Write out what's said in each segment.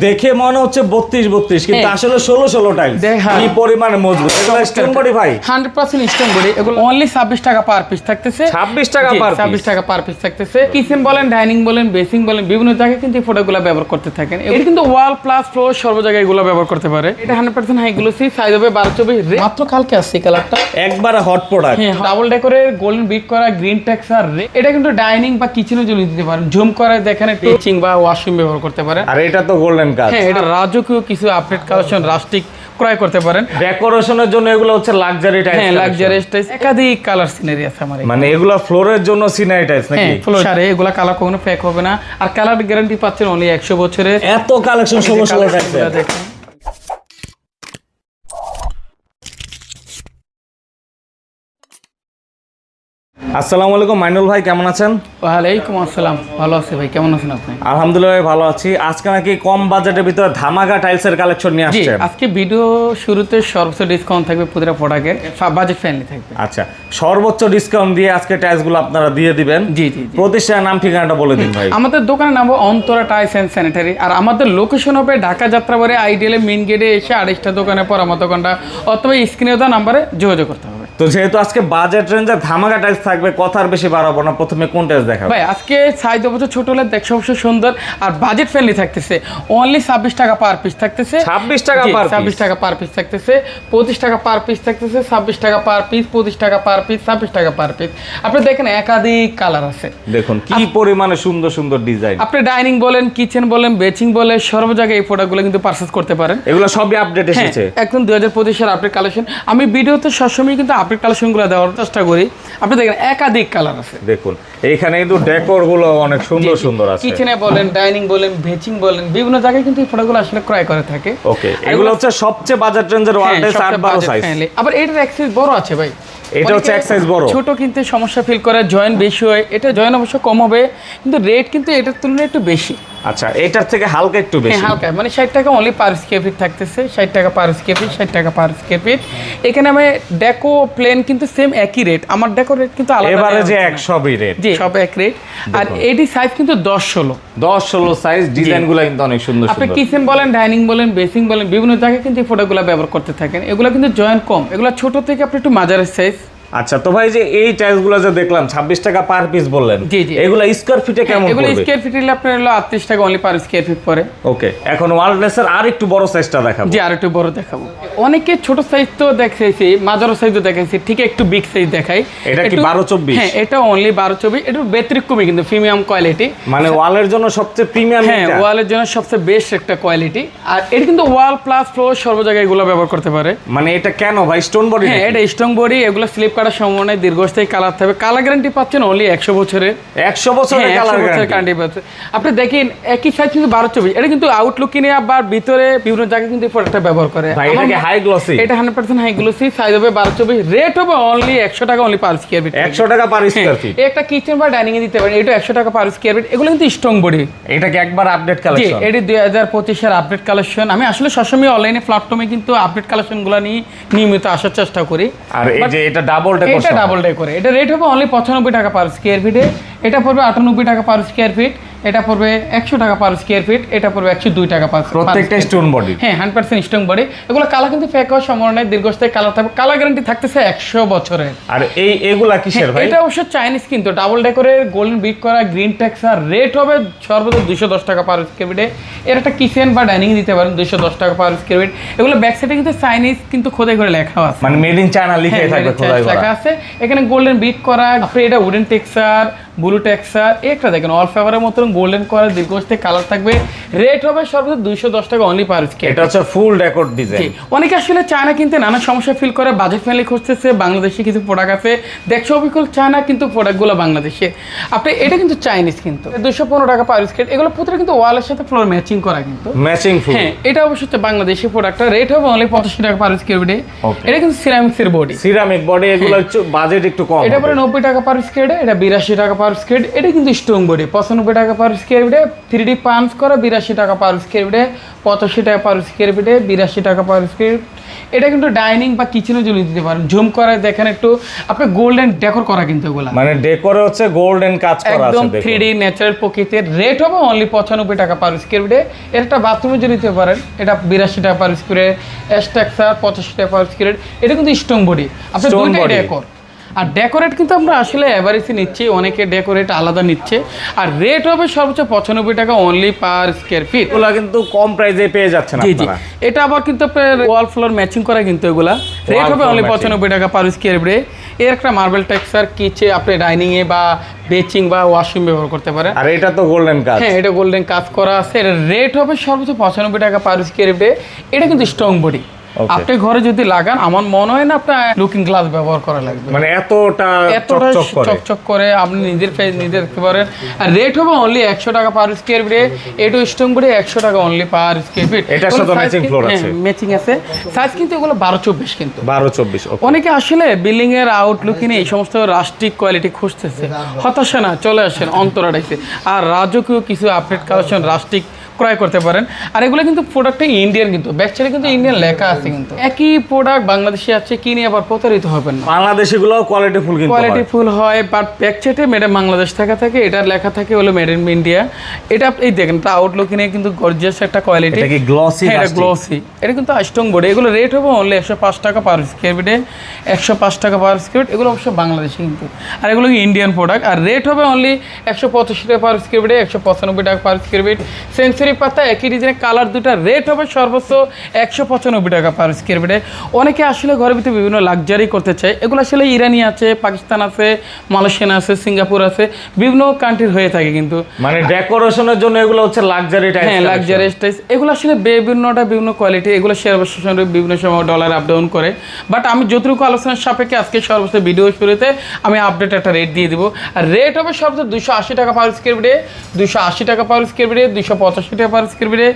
দেখে মনে হচ্ছে বত্রিশ বত্রিশ কিন্তু হ্যাঁ। আসলে ষোলো ষোলো টাইম দেখা- কি পরিমাণে মজবুত। এগুলো স্টোন বডি ভাই। হান্ড্রেড পার্সেন্ট স্টোন বডি এগুলো অনলি ছাব্বিশ টাকা পার পিস থাকতেছে। 26 টাকা piece? ছাব্বিশ টাকা পার পিস থাকতেছে। কিচেন বলেন ডাইনিং বলেন বেসিং বলেন বিভিন্ন জায়গায় কিন্তু এই প্রোডাক্টগুলো ব্যবহার করতে থাকেন। এটা কিন্তু ওয়াল প্লাস ফ্লোর সর্ব জায়গায় এগুলো ব্যবহার করতে পারে। এটা hundred percent high glossy size হবে বারো চব্বিশ। মাত্র কালকে আসছে কালারটা একবারে হট প্রোডাক্ট হ্যাঁ ডাবল ডেকোরের গোল্ডেন বিট করা গ্রিন টেক্সার এটা কিন্তু ডাইনিং বা কিচেনের জন্য দিতে পারেন। জুম করে দেখেন টিচিং বা ওয়াশরুম ব্যবহার করতে পারেন। আর এটা তো গোল্ডেন কাজ। হ্যাঁ এটা রাজকীয় কিছু আপডেট কালেকশন রাষ্ট্রিক ক্রয় করতে পারেন। ডেকোরেশনের জন্য এগুলো হচ্ছে লাক্সারি টাইপ হ্যাঁ লাক্সারি টাইপ একাধিক কালার সিনারি আছে আমার মানে এগুলো ফ্লোরের জন্য সিনারি টাইপ নাকি? হ্যাঁ ফ্লোর সারে এগুলা কালার কখনো ফেক হবে না। আর কালার গ্যারান্টি পাচ্ছেন অনলি একশো বছরের এত কালেকশন ষোলো টাইপস কালেকশনগুলো দেখেন। আসসালামু আলাইকুম মাইনুল ভাই কেমন আছেন? ওয়ালাইকুম আসসালাম। ভালো আছে ভাই কেমন আছেন আপনি? আলহামদুলিল্লাহ ভাই, ভালো আছি। আজকে নাকি কম বাজেটের ভিতরে ধামাকা টাইলসের কালেকশন নিয়ে জি আসছেন আজকে ভিডিও শুরুতে সর্বোচ্চ ডিসকাউন্ট থাকবে প্রতিটা প্রোডাক্টের বাজেট ফ্রেন্ডলি থাকবে। আচ্ছা সর্বোচ্চ ডিসকাউন্ট দিয়ে আজকে টাইলসগুলো আপনারা দিয়ে দিবেন। জি জি প্রতিষ্ঠানের নাম ঠিকানাটা বলে দিন ভাই। আমাদের দোকানের নাম অন্তরা টাইস এন্ড স্যানিটারি। আর আমাদের লোকেশন হবে ঢাকা যাত্রাবাড়ি আইডিয়ালে মেন গেটে এসে আড়াইশটা দোকানের পর আমার দোকানটা অথবা স্ক্রিনে দেওয়া নাম্বারে যোগাযোগ করতে হবে। তো যেহেতু আজকে বাজেট রেঞ্জে ধামাকা টাইলস থাকবে কথার বেশি বাড়াবো না। প্রথমে কোন টাইলস দেখাবো? ভাই আজকে সাইজ অবশ্য ছোট হলে দেখতে অবশ্য সুন্দর আর বাজেট ফ্রেন্ডলি থাকতেছে। অনলি ছাব্বিশ টাকা পার পিস থাকতেছে। 26 টাকা piece? ছাব্বিশ টাকা পার পিস থাকতেছে। পঁচিশ টাকা পার পিস থাকতেছে ছাব্বিশ টাকা পার পিস পঁচিশ টাকা পার পিস ছাব্বিশ টাকা পার পিস আপনি দেখেন একাধিক কালার আছে। দেখুন কি পরিমাণে সুন্দর সুন্দর ডিজাইন আপনি ডাইনিং বলেন কিচেন বলেন বেচিং বলেন সর্ব জায়গায় এই প্রোডাক্টগুলো কিন্তু পারচেস করতে পারেন। এগুলো সবই আপডেট হ্যাঁ এসেছে। একদম দুই হাজার পঁচিশের আপডেট কালেকশন আমি ভিডিওতে সবসময় কিন্তু আপডেট কালেকশনগুলো দেওয়ার চেষ্টা করি। আপনি দেখেন একাধিক কালার আছে। দেখুন এখানে কিন্তু ডেকোরগুলো অনেক সুন্দর সুন্দর আছে। কিচেনে বলেন ডাইনিং বলেন ভেচিং বলেন বিভিন্ন জায়গায় কিন্তু এই ফটোগুলো আসলে ক্রয় করে থাকে। ওকে এগুলো হচ্ছে সবচেয়ে বাজার ট্রেন্ডের ওয়ার্ল্ডে ওয়ার্ল্ডের আট সবচেয়ে সাইজ আবার এটার অ্যাক্সেস বড় আছে ভাই। এটা হচ্ছে এক size বড়। ছোট কিনতে সমস্যা ফিল করে বেশি হয়। এটা জয়েন অবশ্য কম হবে কিন্তু রেট কিন্তু এটার তুলনায় একটু বেশি। আচ্ছা এটার থেকে হালকা একটু হ্যাঁ বেশি। হালকা। মানে ষাট টাকা অনলি পার স্কোয়ার ফিট থাকতেছে। ষাট টাকা পার স্কোয়ার ফিট ষাট টাকা পার স্কোয়ার ফিট এখানে আমি ডেকো প্লেন কিন্তু সেম একই রেট আমার ডেকো রেট কিন্তু আলাদা এবারে যে এক সবই রেট জি সব এক রেট আর এটি সাইজ কিন্তু দশ ষোলো। দশ ষোলো সাইজ ডিজাইনগুলো কিন্তু অনেক সুন্দর আপনি কিচেন বলেন ডাইনিং বলেন বেসিং বলেন বিভিন্ন জায়গায় কিন্তু এই প্রোডাক্টগুলো ব্যবহার করতে থাকেন। এগুলো কিন্তু জয়েন্ট কম। এগুলো ছোট থেকে আপনি একটু মাঝারের সাইজ আচ্ছা তো ভাই যে এই টাইলসগুলো যে দেখলাম ছাব্বিশ টাকা পার পিস বললেন জি, জি। এগুলো স্কোয়ার ফিটে কেমন এগুলো পড়বে? স্কোয়ার ফিট হলে আপনার হলো আটত্রিশ টাকা অনলি পার স্কোয়ার ফিট পরে ওকে এখন ওয়ার্ল্ডনেসের আর একটু বড় সাইজটা দেখাবো। যে আর একটু বড় দেখাবো। অনেকে ছোট সাইজ তো দেখাইছি মাঝারো সাইজও দেখাইছি ঠিক একটু বিগ সাইজ দেখাই। এটা কি 12-24? হ্যাঁ এটা অনলি বারো চব্বিশ একটু ব্যতিক্রমী কিন্তু প্রিমিয়াম কোয়ালিটি মানে ওয়ালের জন্য সবচেয়ে প্রিমিয়াম হ্যাঁ ওয়ালের জন্য সবচেয়ে বেস্ট একটা কোয়ালিটি আর এটা কিন্তু ওয়াল প্লাস ফ্লোর সর্ব জায়গায় এগুলো ব্যবহার করতে পারে। মানে এটা কেন ভাই? স্টোন বডি হ্যাঁ এটা স্ট্রং বডি এগুলো স্লিপ কাটার সম্ভাবনায় দীর্ঘস্থায়ী কালার থাকবে। কালার গ্যারান্টি পাচ্ছেন অনলি একশো বছরের। একশো বছরের কালার গ্যারান্টি guarantee পাচ্ছে। আপনি দেখেন একই সাইজ কিন্তু বারো চব্বিশ। এটা কিন্তু আউটলুক কিনে আবার ভিতরে বিভিন্ন জায়গায় কিন্তু প্রোডাক্টটা ব্যবহার করে। হাই গ্লসি এটা hundred percent high glossy size হবে বারো চব্বিশ। রেট হবে অনলি একশো টাকা অনলি পার স্কোয়ার ফিট একশো টাকা পার স্কোয়ার ফিট একটা কিচেন বা ডাইনিং এ দিতে পারেন এটা একশো টাকা পার স্কোয়ার ফিট এগুলো কিন্তু স্ট্রং বডি এটা কি একবার আপডেট কালেকশন এটি দুই হাজার পঁচিশের আপডেট কালেকশন আমি আসলে সবসময় অনলাইনে প্ল্যাটফর্মে কিন্তু আপডেট কালেকশনগুলো নিয়ে নিয়মিত আসার চেষ্টা করি। আর এই যে এটা ডাবল এটা ডাবল ডে করে। এটা রেট হবে অনলি পঁচানব্বই টাকা পার স্কোয়ার ফিটে এটা পড়বে আটানব্বই টাকা পার স্কোয়ার ফিট এটা পড়বে একশো টাকা পার স্কোয়ার ফিট এটা পড়বে একশো দুই টাকা পার প্রত্যেকটা স্টোন বডি হ্যাঁ হান্ড্রেড পার্সেন্ট স্ট্রং বডি এগুলো কালার কিন্তু ফেক হওয়ার সম্ভাবনা নেই দীর্ঘস্থায়ী কালার থাকবে। কালার গ্যারান্টি থাকতেছে একশো বছরের। আর এই এগুলা কিসের ভাই? এটা অবশ্য চাইনিজ কিন্তু ডাবল ডেকোরের গোল্ডেন বিট করা গ্রিন টেক্সার রেট হবে সর্বোচ্চ দুশো দশ টাকা পার স্কোয়ার ফিটে এর একটা কিচেন বা ডাইনিং দিতে পারেন দুশো দশ টাকা পার স্কোয়ার ফিট এগুলো ব্যাক সাইডে কিন্তু চাইনিজ কিন্তু খোদাই করে লেখা আছে। মানে মেড ইন চায়না লিখে হ্যাঁ, লেখা করা। আছে। এখানে গোল্ডেন বিট করা আপনি এটা উডেন টেক্সার ব্লু টেক্সার একটা দেখেন অল ফেভারের মতন গোল্ডেন করা দীর্ঘস্থায়ী কালার থাকবে। রেট হবে সর্বোচ্চ দুইশো দশ টাকা অনলি পার এটা হচ্ছে ফুল ডেকোর ডিজাইন অনেকে আসলে চায়না কিনতে নানা সমস্যা ফিল করে বাজেট ফ্রেন্ডলি খুঁজতেছে বাংলাদেশি কিছু প্রোডাক্ট আছে। দেখছ অবিকল চায়না কিন্তু প্রোডাক্টগুলো বাংলাদেশে। আপনি এটা কিন্তু চাইনিজ কিন্তু। দুশো পনেরো টাকা পার স্কেট এগুলো প্রতিটা কিন্তু ওয়ালের সাথে ফ্লোর ম্যাচিং করা কিন্তু। ম্যাচিং হ্যাঁ এটা অবশ্য হচ্ছে বাংলাদেশি প্রোডাক্টটা রেট হবে অনলি পঁচাশি টাকা পার স্কোয়ার ফিটে এটা কিন্তু সিরামিক্সের বডি সিরামিক বডি এগুলো হচ্ছে বাজেট একটু কম এটা। পরে নব্বই টাকা পার স্কোয়ারে এটা বিরাশি টাকা পার পার স্কোয়ার এটা কিন্তু স্ট্রং বডি পঁচানব্বই টাকা পার স্কোয়ার ফিটে থ্রি ডি পাঞ্চ করা বিরাশি টাকা পার স্কোয়ার ফিটে পঁচাশি টাকা পার স্কোয়ার ফিটে বিরাশি টাকা পার স্কোয়ার এটা কিন্তু ডাইনিং বা কিচেনের জন্য দিতে পারেন। জুম করে দেখেন একটু আপনি গোল্ডেন ডেকোর করা কিন্তু এগুলা। মানে ডেকোরে হচ্ছে গোল্ডেন কাজ করা আছে একদম থ্রি ডি ন্যাচারাল প্রকৃতির রেট হবে অনলি পঁচানব্বই টাকা পার স্কোয়ার ফিটে এর একটা বাথরুমে যদি নিতে পারেন। এটা বিরাশি টাকা পার স্কোয়ার এক্সট্রাক্সার পঁচাশি টাকা পার স্কোয়ার এটা কিন্তু স্ট্রং বডি আপনি দুইটাই। ডেকোর আর ডেকোরেট কিন্তু আমরা আসলে অ্যাভারেজে নিচ্ছি অনেকে ডেকোরেট আলাদা নিচ্ছে। আর রেট হবে সর্বোচ্চ পঁচানব্বই টাকা অনলি পার স্কোয়ার ফিট এগুলা কিন্তু কম প্রাইসে পেয়ে যাচ্ছে জি জি। এটা আবার কিন্তু আপনার ওয়াল ফ্লোর ম্যাচিং করা কিন্তু এগুলা। রেট হবে অনলি পঁচানব্বই টাকা পার স্কোয়ার ফিটে এর একটা মার্বেল টেক্সচার কিচে আপনি ডাইনিংয়ে বা বেচিং বা ওয়াশরুম ব্যবহার করতে পারেন। আর এটা তো গোল্ডেন কাজ। হ্যাঁ এটা গোল্ডেন কাজ করা আছে। এটা রেট হবে সর্বোচ্চ পঁচানব্বই টাকা পার স্কোয়ার ফিটে এটা কিন্তু স্ট্রং বডি. আপনি ঘরে যদি লাগান আমার মনে হয় না আপনার লুকিং গ্লাস ব্যবহার করা লাগবে। মানে এতটা এতটা চকচক করে। আপনি নিজের ফেস নিজে দেখতে পারেন। আর রেট হবে অনলি একশো টাকা পার স্কোয়ার ফিটে এটু স্ট্রং বডি একশো টাকা অনলি পার স্কোয়ার ফিট এটার সাথে matching floor আছে। ম্যাচিং আছে। সাইজ কিন্তু এগুলো বারো চব্বিশ কিন্তু। বারো চব্বিশ অনেকে আসলে বিল্ডিং এর আউটলুক নিয়ে এই সমস্ত রাষ্ট্রিক কোয়ালিটি খুঁজতেছে। হতাশা না চলে আসেন অন্তরাটাইছে আর রাজকীয় কিছু আপডেট কালেকশন রাষ্ট্রিক ক্রয় করতে পারেন। আর এগুলো কিন্তু প্রোডাক্টটা ইন্ডিয়ান কিন্তু সাইডে কিন্তু ইন্ডিয়ান লেখা আছে কিন্তু। একই প্রোডাক্ট বাংলাদেশে আছে কিনে আবার প্রতারিত হবেন না। বাংলাদেশি গুলো কোয়ালিটি ফুল কিন্তু কোয়ালিটি ফুল হয় বাট সাইডে মেড ইন বাংলাদেশ থাকা থাকে এটার লেখা থাকে হলো মেড ইন ইন্ডিয়া এটা এই দেখেন এটা আউটলুক নিয়ে কিন্তু গর্জিয়াস একটা কোয়ালিটি এটা কি গ্লসি হ্যাঁ এটা গ্লোসি এটা কিন্তু স্ট্রং বডি এগুলো রেট হবে অনলি একশো পাঁচ টাকা পার স্কোয়ার ফিটে একশো পাঁচ টাকা পার স্কোয়ার এগুলো অবশ্য বাংলাদেশি কিন্তু। আর এগুলো ইন্ডিয়ান প্রোডাক্ট আর রেট হবে অনলি একশো পঁচাশি টাকা পার স্কোয়ার ফিটে একশো পঁচানব্বই টাকা পার স্কোয়ার ফিট সেঞ্চুরি পাতা একই ডিজাইনের কালার দুটা রেট হবে সর্বোচ্চ একশো পঁচানব্বই টাকা পার স্কোয়ার ফিটে অনেকে আসলে ঘরের ভিতরে বিভিন্ন লাক্সারি করতে চায়। এগুলো আসলে ইরানি আছে পাকিস্তান আছে মালয়েশিয়ান আছে সিঙ্গাপুর আছে বিভিন্ন কান্ট্রির হয়ে থাকে কিন্তু। মানে ডেকোরেশনের জন্য এগুলো হচ্ছে লাক্সারি টাইপ হ্যাঁ লাক্সারি স্টাইস এগুলো আসলে বিভিন্নটা বিভিন্ন কোয়ালিটি এগুলো শেয়ার বাজারে বিভিন্ন সময় ডলার আপ ডাউন করে। বাট আমি যতটুকু আলোচনার সাপেক্ষে আজকে সর্বোচ্চ ভিডিও শুরুতে আমি আপডেট একটা রেট দিয়ে দিব। আর রেট হবে সর্বোচ্চ দুশো আশি টাকা পার স্কোয়ার ফিটে দুশো আশি টাকা পার স্কোয়ার ফিটে দুশো পঁচাশি টাকা পার স্কোয়ার ফিটে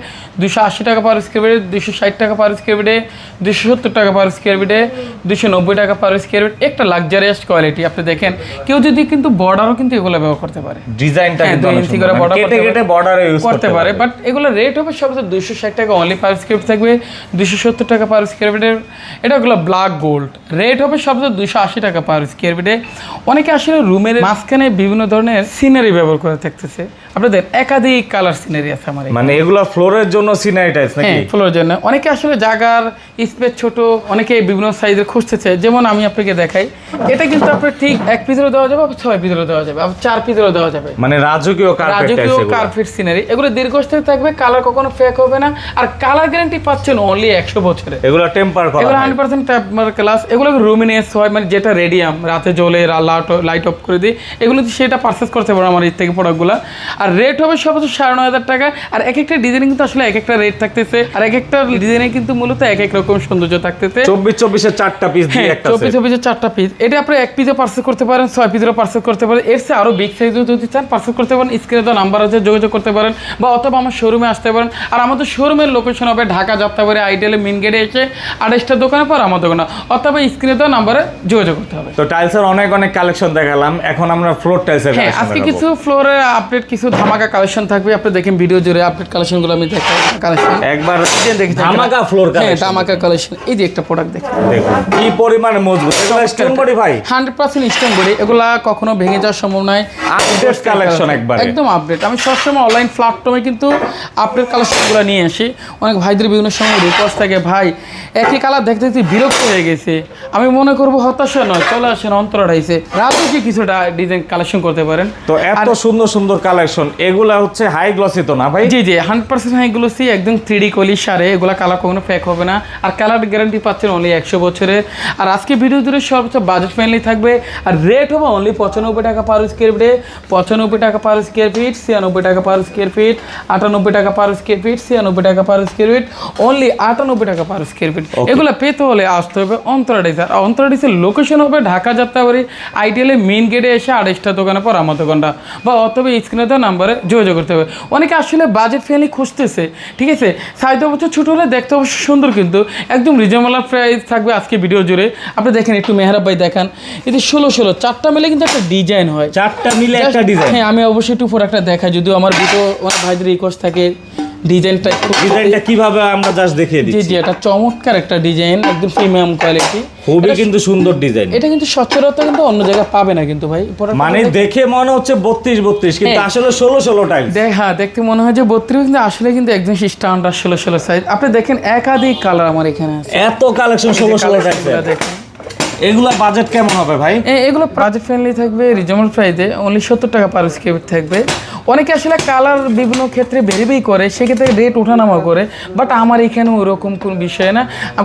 দুশো আশি টাকা পার স্কোয়ার ফিটে দুশো ষাট টাকা পার স্কোয়ার ফিটে দুশো সত্তর টাকা পার স্কোয়ার ফিটে দুশো নব্বই টাকা পার স্কোয়ার ফিট একটা লাক্সারিয়াস কোয়ালিটি আপনি দেখেন কেউ যদি কিন্তু বর্ডারও কিন্তু এগুলো ব্যবহার করতে পারে। ডিজাইনটা হ্যাঁ, কিন্তু ইঞ্চি করে border কেটে কেটে বর্ডারে ইউজ করতে পারে বাট এগুলো রেট হবে সর্বোচ্চ দুশো ষাট টাকা অনলি পার স্কোয়ার ফিট থাকবে। দুশো সত্তর টাকা পার স্কোয়ার ফিটের এটা হলো ব্ল্যাক গোল্ড রেট হবে সর্বোচ্চ দুশো আশি টাকা পার স্কোয়ার ফিটে অনেকে আসলে রুমের মাঝখানে বিভিন্ন ধরনের সিনারি ব্যবহার করে থাকতেছে। আপনাদের একাধিক কালার সিনারি আছে আমার। মানে এগুলো ফ্লোরের জন্য সিনারি টাইপস নাকি? হ্যাঁ ফ্লোর জন্য। অনেকে আসলে জাগার স্পেস ছোট অনেকে বিভিন্ন সাইজের খুঁজতেছে। যেমন আমি আপনাকে দেখাই এটা কিন্তু আপনার ঠিক এক পিসেরও দেওয়া যাবে আবার ছয় পিসেরও দেওয়া যাবে আবার চার পিসেরও দেওয়া যাবে। মানে রাজকীয় কার্পেট রাজকীয় কার্পেট সিনারি এগুলো দীর্ঘস্থায়ী থাকবে কালার কখনো ফেক হবে না। আর কালার গ্যারান্টি পাচ্ছেন অনলি একশো বছরে। এগুলো টেম্পার করা এগুলো। হান্ড্রেড পার্সেন্ট ক্লাস এগুলো রুমিনেস হয়? মানে যেটা রেডিয়াম রাতে জ্বলে লাইট লাইট অফ করে দিই। এগুলো সেটা পারচেস করতে পারো আমার এর থেকে প্রোডাক্টগুলো আর রেট হবে সর্বোচ্চ সাড়ে নয় হাজার টাকা। আর এক একটা ডিজাইনে কিন্তু আসলে এক একটা রেট থাকতেছে আর এক একটা ডিজাইনে কিন্তু মূলত এক এক রকম সৌন্দর্য থাকতেছে। চব্বিশ চব্বিশের চারটা পিস দিয়ে হ্যাঁ একটা চব্বিশ। চব্বিশের চারটা পিস এটা আপনি এক পিসে পার্সেল করতে পারেন ছয় পিসেরও পার্সেল করতে পারেন। এর চেয়ে আরও বিগ সাইজও যদি চান পার্সেল করতে পারেন স্ক্রিনে তো নাম্বার আছে যোগাযোগ করতে পারেন বা অথবা আমার শোরুমে আসতে পারেন। আর আমাদের শোরুমের লোকেশন হবে ঢাকা যাত্রাবাড়ি আইডিয়ালে মেন গেটে এসে আড়াইশটা দোকানে পর আমার দোকানে। অথবা স্ক্রিনে তো নাম্বারে যোগাযোগ করতে হবে। তো টাইলসের অনেক অনেক কালেকশন দেখালাম এখন আমরা ফ্লোর টাইলসের হ্যাঁ আজকে কিছু ফ্লোরে আপডেট কিছু ধামাকা কালেকশন থাকবে আপনি দেখেন ভিডিও জুড়ে আপডেট কালেকশনগুলো আমি দেখাই কালেকশন একবার দেখেন ধামাকা ফ্লোর হ্যাঁ কালেকশন ধামাকা কালেকশন এই যে একটা প্রোডাক্ট দেখেন দেখুন কি পরিমাণে মজবুত। এগুলো স্টোন বডি ভাই। হান্ড্রেড পার্সেন্ট স্টোন বডি এগুলা কখনো ভেঙে যাওয়ার সম্ভব নাই আপডেট কালেকশন একবারে। একদম আপডেট আমি সবসময় অনলাইন প্ল্যাটফর্মে কিন্তু আপডেট কালেকশনগুলো নিয়ে আসি। অনেক ভাইদের বিভিন্ন সময় রিকোয়েস্ট থাকে ভাই একই কালার দেখতে দেখতে বিরক্ত হয়ে গেছে। আমি মনে করব হতাশা নয়। চলে আসেন অন্তরাইছে রাতেও কি কিছুটা ডিজাইন কালেকশন করতে পারেন? তো এত সুন্দর সুন্দর কালেকশন এগুলা হচ্ছে হাই গ্লসি তো না ভাই? জি জি হান্ড্রেড পার্সেন্ট এগুলো সি একদম থ্রি ডি কলি সারে এগুলো কালার কখনো ফেক হবে না। আর কালার গ্যারান্টি পাচ্ছেন অনলি একশো বছরের আর আজকে ভিডিও জুড়ে সর্বোচ্চ বাজেট ফ্রেন্ডলি থাকবে আর রেট হবে অনলি পঁচানব্বই টাকা পার স্কোয়ার ফিটে পঁচানব্বই টাকা পার স্কোয়ার ফিট ছিয়ানব্বই টাকা পার স্কোয়ার ফিট আটানব্বই টাকা পার স্কোয়ার ফিট ছিয়ানব্বই টাকা পার স্কোয়ার ফিট অনলি আটানব্বই টাকা পার স্কোয়ার ফিট এগুলো পেতে হলে আসতে হবে অন্তরাডিস। আর অন্তরাডিসের লোকেশন হবে ঢাকা যাত্রাবাড়ি আইডিয়ালে মেন গেটে এসে আড়াইশটা দোকানে পর আমার দোকানটা বা অথবা স্ক্রিনে দেওয়া নাম্বারে যোগাযোগ করতে হবে। অনেকে আসলে বাজেট ফ্রেন্ডলি খুঁজতেছে ঠিক আছে? সাইজ বছর ছোটো হলে দেখতে অবশ্য সুন্দর কিন্তু। একদম রিজনেবল প্রাইস থাকবে আজকে ভিডিও জুড়ে। আপনি দেখেন একটু মেহরাব ভাই দেখান। এতে ষোলো ষোলো চারটা মিলে কিন্তু একটা ডিজাইন হয়। চারটা মিলে একটা ডিজাইন হ্যাঁ আমি অবশ্যই একটু প্রোডাক্টটা দেখাই যদিও আমার ভিডিও আমার ভাইদের রিকোয়েস্ট থাকে। ডিজাইনটা ডিজাইনটা কীভাবে আমরা জাস্ট দেখিয়ে দিচ্ছি জি জি এটা চমৎকার একটা ডিজাইন একদম প্রিমিয়াম কোয়ালিটি খুবই কিন্তু সুন্দর ডিজাইন। এটা কিন্তু সচরাচর কিন্তু অন্য জায়গায় পাবে না কিন্তু ভাই। মানে দেখে- মনে হচ্ছে বত্রিশ বত্রিশ কিন্তু হ্যাঁ। আসলে ষোলো ষোলো টাইম দেখ হ্যাঁ দেখতে মনে হয় যে বত্রিশ কিন্তু আসলে কিন্তু একদম স্ট্যান্ডার্ড ষোলো ষোলো সাইজ আপনি দেখেন একাধিক কালার আমার এখানে আছে। এত কালেকশন ষোলো ষোলো টাইম কালারগুলো দেখেন। এগুলা বাজেট কেমন হবে ভাই? এগুলো বাজেট ফ্রেন্ডলি থাকবে রিজনেবল প্রাইসে অনলি সত্তর টাকা পার স্কোয়ার থাকবে। অনেকে আসলে কালার বিভিন্ন ক্ষেত্রে করে সেক্ষেত্রে রেট ওঠানামা করে বাট আমার এখানে ওরকম কোনো বিষয় না।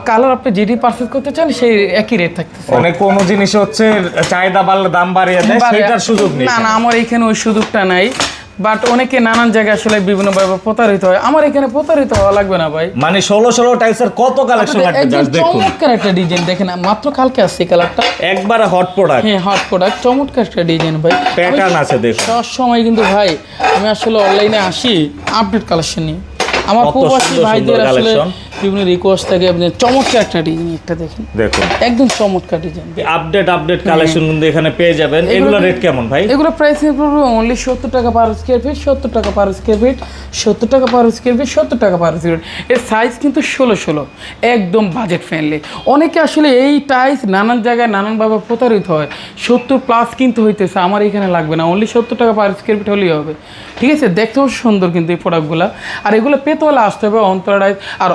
কালার আপনি যেটি পারচেস করতে চান সেই একই রেট থাকতেছে। অনেক কোনো জিনিস হচ্ছে চাহিদা বাড়লে দাম বাড়িয়ে দেয় সেটার সুযোগ নেই না না আমার এখানে ওই সুযোগটা নাই। বাট অনেকে নানান জায়গায় আসলে বিভিন্নভাবে প্রতারিত হয়। আমার এখানে প্রতারিত হওয়া লাগবে না ভাই। মানে ষোলো ষোলো টাইপসের কত কালেকশন লাগবে চমৎকার একটা ডিজাইন দেখেন মাত্র কালকে আসছে কালারটা একবারে হট প্রোডাক্ট হ্যাঁ হট প্রোডাক্ট চমৎকার একটা ডিজাইন ভাই। প্যাটার্ন আছে দেখুন। সব সময় কিন্তু ভাই আমি আসলে অনলাইনে আসি আপডেট কালেকশন নিয়ে। আমার খুব প্রবাসী ভাইদের আসলে। বিভিন্ন রিকোয়েস্ট থাকে আপনি চমৎকার একটা ডিজাইন একটা দেখেন। দেখুন। একদম চমৎকার ডিজাইন আপডেট আপডেট কালেকশন কিন্তু এখানে পেয়ে যাবেন। এগুলো রেট কেমন ভাই? এগুলো প্রাইস পড়বে অনলি সত্তর টাকা পার স্কোয়ার ফিট সত্তর টাকা পার স্কোয়ার ফিট সত্তর টাকা পার স্কোয়ার ফিট সত্তর টাকা পার স্কোয়ার ফিট এর সাইজ কিন্তু ষোলো ষোলো একদম বাজেট ফ্রেন্ডলি অনেকে আসলে এই টাইস নানান জায়গায় নানানভাবে প্রতারিত হয়। সত্তর প্লাস কিন্তু হইতেছে আমার এখানে লাগবে না। অনলি সত্তর টাকা পার স্কোয়ার ফিট হলেই হবে। ঠিক আছে? দেখতেও সুন্দর কিন্তু এই প্রোডাক্টগুলো আর এগুলো পেতে হলে আসতে হবে অন্তরাইজ আর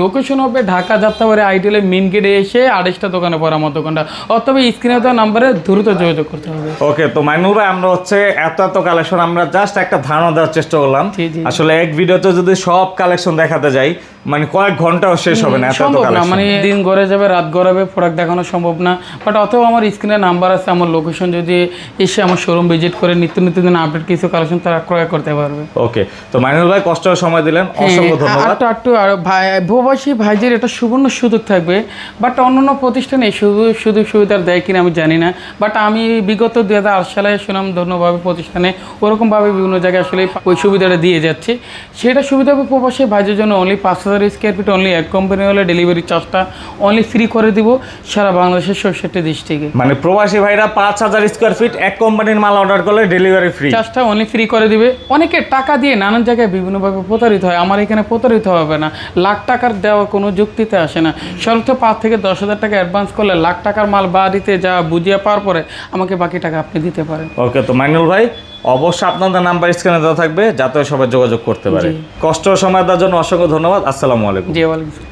লোকেশন হবে ঢাকা যাত্রাবাড়ি মেন গেটে এসে আড়াইশটা দোকানে পড়া আমার দোকানটা অথবা স্ক্রিনে দেওয়া নাম্বারে দ্রুত যোগাযোগ করতে হবে। ওকে তো মাইনুর ভাই আমরা হচ্ছে এত এত কালেকশন আমরা জাস্ট একটা ধারণা দেওয়ার চেষ্টা করলাম। আসলে এক ভিডিওতে যদি সব কালেকশন দেখাতে যাই মানে কয়েক ঘন্টাও শেষ হবে না সম্ভব না মানে দিন গড়ে যাবে রাত গড়াবে প্রোডাক্ট দেখানো সম্ভব না। বাট অথবা আমার স্ক্রিনে নাম্বার আছে আমার লোকেশন যদি এসে আমার শোরুম ভিজিট করে নিত্য নিত্য দিন আপডেট কিছু কালেকশন তারা ক্রয় করতে পারবে। ওকে তো মাইনুল ভাই কষ্ট সময় দিলেন। অসংখ্য ধন্যবাদ। হ্যাঁ, একটু আর ভাই প্রবাসী ভাইদের এটা সুবর্ণ সুযোগ থাকবে বাট অন্যান্য প্রতিষ্ঠানে এই সুযোগ সুযোগ সুবিধা দেয় কিনা আমি জানি না বাট আমি বিগত দুই হাজার আট সালে সুনাম ধন্যভাবে প্রতিষ্ঠানে ওরকমভাবে বিভিন্ন জায়গায় আসলে ওই সুবিধাটা দিয়ে যাচ্ছে। সেটা সুবিধা হবে প্রবাসী ভাইদের জন্য অনলি পাঁচ হাজার স্কোয়ার ফিট অনলি এক কোম্পানি হলে ডেলিভারি চার্জটা অনলি ফ্রি করে দিব সারা বাংলাদেশের ষষ্ঠটি ডিস্ট্রিক্টে মানে প্রবাসী ভাইরা পাঁচ হাজার স্কোয়ার ফিট এক কোম্পানির মাল অর্ডার করলে ডেলিভারি ফ্রি চার্জটা অনেক ফ্রি করে দিবে। অনেকে টাকা দিয়ে নানান জায়গায় বিভিন্নভাবে প্রতারিত হয়। আমার এখানে প্রতারিত হবে না। লাখ টাকার দেওয়া কোনো যুক্তিতে আসে না। সর্বোচ্চ পাঁচ থেকে দশ হাজার টাকা অ্যাডভান্স করলে লাখ টাকার মাল বাড়িতে যা বুঝিয়ে পাওয়ার পরে আমাকে বাকি টাকা আপনি দিতে পারেন। ওকে তো মাইনুল ভাই অবশ্যই আপনাদের নাম্বার স্ক্রিনে দেওয়া থাকবে যাতে সবাই যোগাযোগ করতে পারে। কষ্ট সময় দেওয়ার জন্য অসংখ্য ধন্যবাদ। আসসালামু আলাইকুম। জি ওয়ালাইকুম।